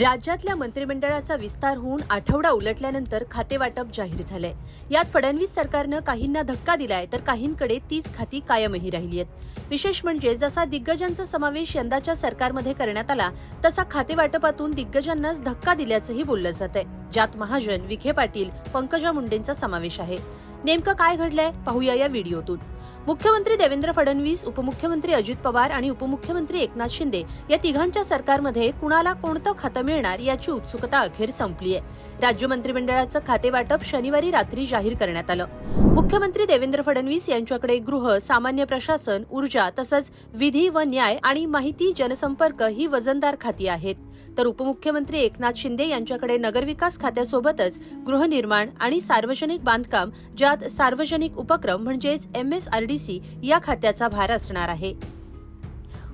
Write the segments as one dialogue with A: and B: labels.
A: राज्यातल्या मंत्रिमंडळाचा विस्तार होऊन आठवडा उलटल्यानंतर खातेवाटप जाहीर झालंय. यात फडणवीस सरकारनं काहींना धक्का दिलाय तर काहींकडे तीच खाती कायमही राहिली आहेत. विशेष म्हणजे जसा दिग्गजांचा समावेश यंदाच्या सरकारमध्ये करण्यात आला तसा खातेवाटपातून दिग्गजांनाच धक्का दिल्याचंही बोललं जात आहे ज्यात महाजन विखे पाटील पंकजा मुंडेंचा समावेश आहे. नेमकं काय घडलंय? पाहूया या व्हिडिओतून. मुख्यमंत्री देवेंद्र फडणवीस उपमुख्यमंत्री अजित पवार आणि उपमुख्यमंत्री एकनाथ शिंदे या तिघांच्या सरकारमध्ये कुणाला कोणतं खातं मिळणार याची उत्सुकता अखेर संपली आहे. राज्य मंत्रिमंडळाचं खातेवाटप शनिवारी रात्री जाहीर करण्यात आलं. मुख्यमंत्री देवेंद्र फडणवीस यांच्याकडे गृह सामान्य प्रशासन ऊर्जा तसंच विधी व न्याय आणि माहिती जनसंपर्क ही वजनदार खाती आहेत. तर उपमुख्यमंत्री एकनाथ शिंदे यांच्याकडे नगरविकास खात्यासोबतच गृहनिर्माण आणि सार्वजनिक बांधकाम ज्यात सार्वजनिक उपक्रम म्हणजेच M S R D C या खात्याचा भार असणार आहे.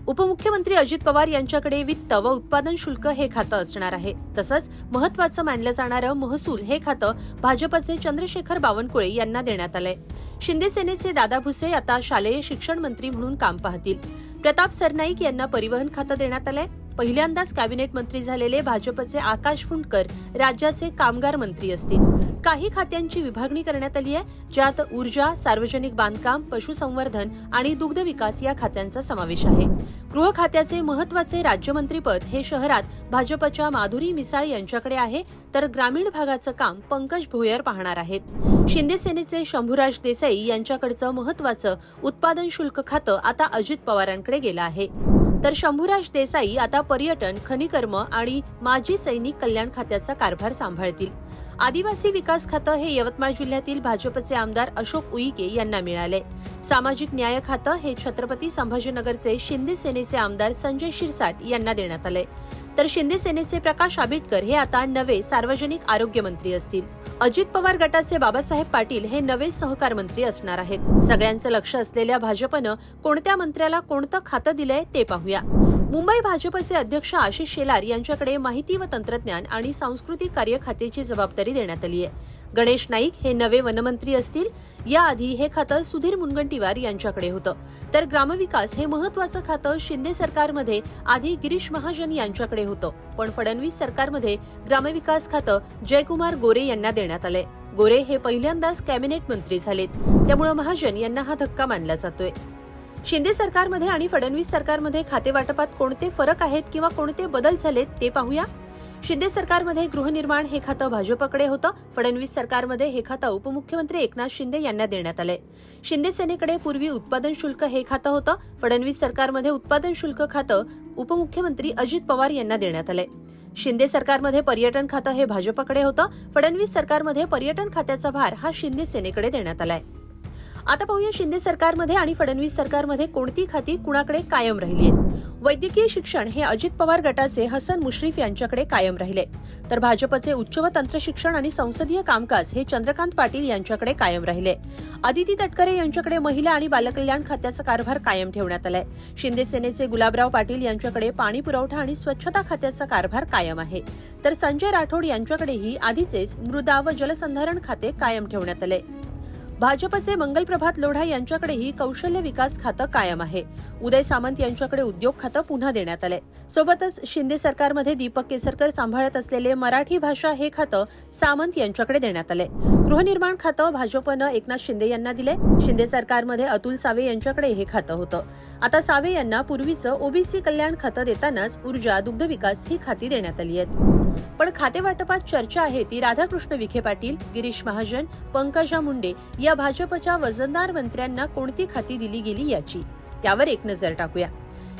A: उपमुख्यमंत्री अजित पवार यांच्याकडे वित्त व उत्पादन शुल्क हे खातं असणार आहे. तसंच महत्वाचं मानलं जाणारं महसूल हे खातं भाजपचे चंद्रशेखर बावनकुळे यांना देण्यात आलंय. शिंदे सेनेचे दादा भुसे आता शालेय शिक्षण मंत्री म्हणून काम पाहतील. प्रताप सरनाईक यांना परिवहन खातं देण्यात आलंय. पहिल्यांदाच कॅबिनेट मंत्री झालेले भाजपचे आकाश फुंडकर राज्याचे कामगार मंत्री असतील. काही खात्यांची विभागणी करण्यात आली आहे ज्यात ऊर्जा सार्वजनिक बांधकाम पशुसंवर्धन आणि दुग्ध विकास या खात्यांचा समावेश आहे. गृह खात्याचे महत्त्वाचे राज्यमंत्रीपद हे शहरात भाजपच्या माधुरी मिसाळ यांच्याकडे आहे तर ग्रामीण भागाचं काम पंकज भोयर पाहणार आहेत. शिंदे सेनेचे शंभूराज देसाई यांच्याकडचं महत्वाचं उत्पादन शुल्क खातं आता अजित पवारांकडे गेलं आहे. तर शंभूराज देसाई आता पर्यटन खनिकर्म आणि माजी सैनिक कल्याण खात्याचा कारभार सांभाळतील. आदिवासी विकास खातं हे यवतमाळ जिल्ह्यातील भाजपचे आमदार अशोक उईके यांना मिळाले. सामाजिक न्याय खातं हे छत्रपती संभाजीनगरचे शिंदे सेनेचे आमदार संजय शिरसाट यांना देण्यात आले. तर शिंदे सेनेचे प्रकाश आंबेडकर हे आता नवे सार्वजनिक आरोग्य मंत्री असतील. अजित पवार गटाचे बाबासाहेब पाटील हे नवे सहकार मंत्री असणार आहेत. सगळ्यांचं लक्ष असलेल्या भाजपनं कोणत्या मंत्र्याला कोणतं खातं दिलंय ते पाहूया. मुंबई भाजपचे अध्यक्ष आशिष शेलार यांच्याकडे माहिती व तंत्रज्ञान आणि सांस्कृतिक कार्य खात्याची जबाबदारी देण्यात आली आहे. गणेश नाईक हे नवे वनमंत्री असतील याआधी हे खातं सुधीर मुनगंटीवार यांच्याकडे होतं. तर ग्रामविकास हे महत्वाचं खातं शिंदे सरकारमध्ये आधी गिरीश महाजन यांच्याकडे होतं. पण फडणवीस सरकारमध्ये ग्रामविकास खातं जयकुमार गोरे यांना देण्यात आलंय. गोरे हे पहिल्यांदाच कॅबिनेट मंत्री झालेत. त्यामुळे महाजन यांना हा धक्का मानला जातोय. शिंदे सरकारमध्ये आणि फडणवीस सरकारमध्ये खातेवाटपात कोणते फरक आहेत किंवा कोणते बदल झालेत ते पाहूया. शिंदे सरकारमध्ये गृहनिर्माण हे खातं भाजपकडे होतं. फडणवीस सरकारमध्ये हे खातं उपमुख्यमंत्री एकनाथ शिंदे यांना देण्यात आलंय शिंदे सेनेकडे पूर्वी उत्पादन शुल्क हे खातं होतं. फडणवीस सरकारमध्ये उत्पादन शुल्क खातं उपमुख्यमंत्री अजित पवार यांना देण्यात आलंय शिंदे सरकारमध्ये पर्यटन खातं हे भाजपकडे होतं. फडणवीस सरकारमध्ये पर्यटन खात्याचा भार हा शिंदे सेनेकडे देण्यात आलाय. आता पाहूया शिंदे सरकारमध्ये आणि फडणवीस सरकारमध्ये कोणती खाती कुणाकडे कायम राहिली आहेत? वैद्यकीय शिक्षण हे अजित पवार गटाचे हसन मुश्रीफ यांच्याकडे कायम राहिले. तर भाजपचे उच्च व तंत्र शिक्षण आणि संसदीय कामकाज हे चंद्रकांत पाटील यांच्याकडे कायम राहिले. अदिती तटकरे यांच्याकडे महिला आणि बालकल्याण खात्याचा कारभार कायम ठेवण्यात आलाय. शिंदे सेनेचे गुलाबराव पाटील यांच्याकडे पाणी पुरवठा आणि स्वच्छता खात्याचा कारभार कायम आहे. तर संजय राठोड यांच्याकडेही आधीचेच मृदा व जलसंधारण खाते कायम ठेवण्यात आले. भाजपचे मंगलप्रभात लोढा यांच्याकडेही कौशल्य विकास खातं कायम आहे. उदय सामंत यांच्याकडे उद्योग खातं पुन्हा देण्यात आलंय सोबतच शिंदे सरकारमध्ये दीपक केसरकर सांभाळत असलेले मराठी भाषा हे खातं सामंत यांच्याकडे देण्यात आलंय गृहनिर्माण खातं भाजपनं एकनाथ शिंदे यांना दिले. शिंदे सरकारमध्ये अतुल सावे यांच्याकडे हे खातं होतं. आता सावे यांना पूर्वीचं ओबीसी कल्याण खातं देतानाच ऊर्जा दुग्ध विकास ही खाती देण्यात आली आहेत. पण खातेवाटपात चर्चा आहे ती राधाकृष्ण विखे पाटील गिरीश महाजन पंकजा मुंडे या भाजपच्या वजनदार मंत्र्यांना कोणती खाती दिली गेली याची. त्यावर एक नजर टाकूया.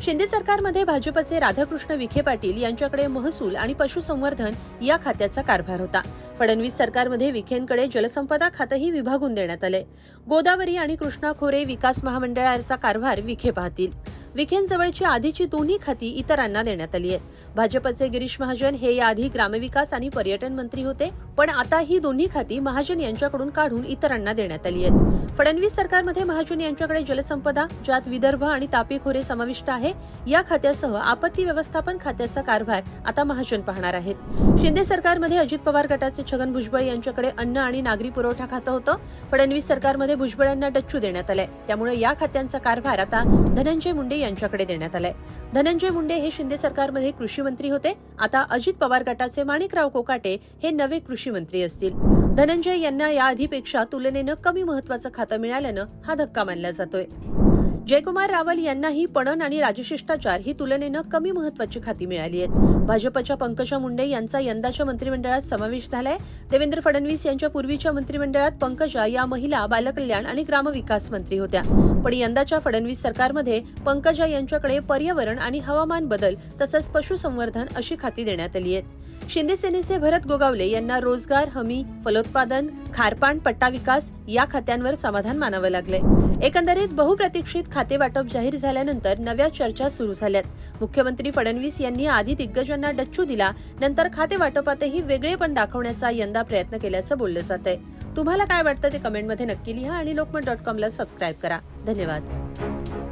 A: शिंदे सरकारमध्ये भाजपचे राधाकृष्ण विखे पाटील यांच्याकडे महसूल आणि पशुसंवर्धन या खात्याचा कारभार होता. फडणवीस सरकारमध्ये विखेंकडे जलसंपदा खातंही विभागून देण्यात आले गोदावरी आणि कृष्णा खोरे विकास महामंडळाचा कारभार विखे पाहतील. विखेंजवळची आधीची दोन्ही खाती इतरांना देण्यात आली आहेत. भाजपचे गिरीश महाजन हे याआधी ग्रामविकास आणि पर्यटन मंत्री होते पण आता ही दोन्ही खाती महाजन यांच्याकडून काढून इतरांना देण्यात आली आहेत. फडणवीस सरकारमध्ये महाजन यांच्याकडे जलसंपदा ज्यात विदर्भ आणि तापी खोरे समाविष्ट आहे या खात्यासह आपत्ती व्यवस्थापन खात्याचा कारभार आता महाजन पाहणार आहेत. शिंदे सरकारमध्ये अजित पवार गटाचे छगन भुजबळ यांच्याकडे अन्न आणि नागरी पुरवठा खातं होतं. फडणवीस सरकारमध्ये भुजबळ यांना डच्चू देण्यात आलंय. त्यामुळे या खात्यांचा कारभार आता धनंजय मुंडे यांच्याकडे देण्यात आलाय. धनंजय मुंडे हे शिंदे सरकारमध्ये कृषी मंत्री होते. आता अजित पवार गटाचे माणिकराव कोकाटे हे नवे कृषी मंत्री असतील. धनंजय यांना याआधीपेक्षा तुलनेनं कमी महत्वाचं खातं मिळाल्यानं हा धक्का मानला जातोय. जयकुमार रावल यांनाही पणन आणि राजशिष्टाचार ही तुलनेनं कमी महत्वाची खाती मिळाली आहेत. भाजपच्या पंकजा मुंडे यांचा यंदाच्या मंत्रिमंडळात समावेश झालाय. देवेंद्र फडणवीस यांच्या पूर्वीच्या मंत्रिमंडळात पंकजा या महिला बालकल्याण आणि ग्रामविकास मंत्री होत्या. पण यंदाच्या फडणवीस सरकारमध्ये पंकजा यांच्याकडे पर्यावरण आणि हवामान बदल तसंच पशुसंवर्धन अशी खाती देण्यात आली आहेत. शिंदे सेनेचे भरत गोगावले यांना रोजगार हमी फलोत्पादन खारपाण पट्टा विकास या खात्यांवर समाधान मानावं लागलंय. एकंदरीत बहुप्रतीक्षित खाते वाटप जाहीर झाल्यानंतर नव्या चर्चा सुरू झाल्यात. मुख्यमंत्री फडणवीस यांनी आधी दिग्गजांना डच्चू दिला नंतर खाते वाटपातही वेगळेपण दाखवण्याचा यंदा प्रयत्न केल्याचं बोललं जात आहे तुम्हाला काय वाटतं ते कमेंटमध्ये नक्की लिहा आणि लोकमत डॉट कॉमला सबस्क्राईब करा. धन्यवाद.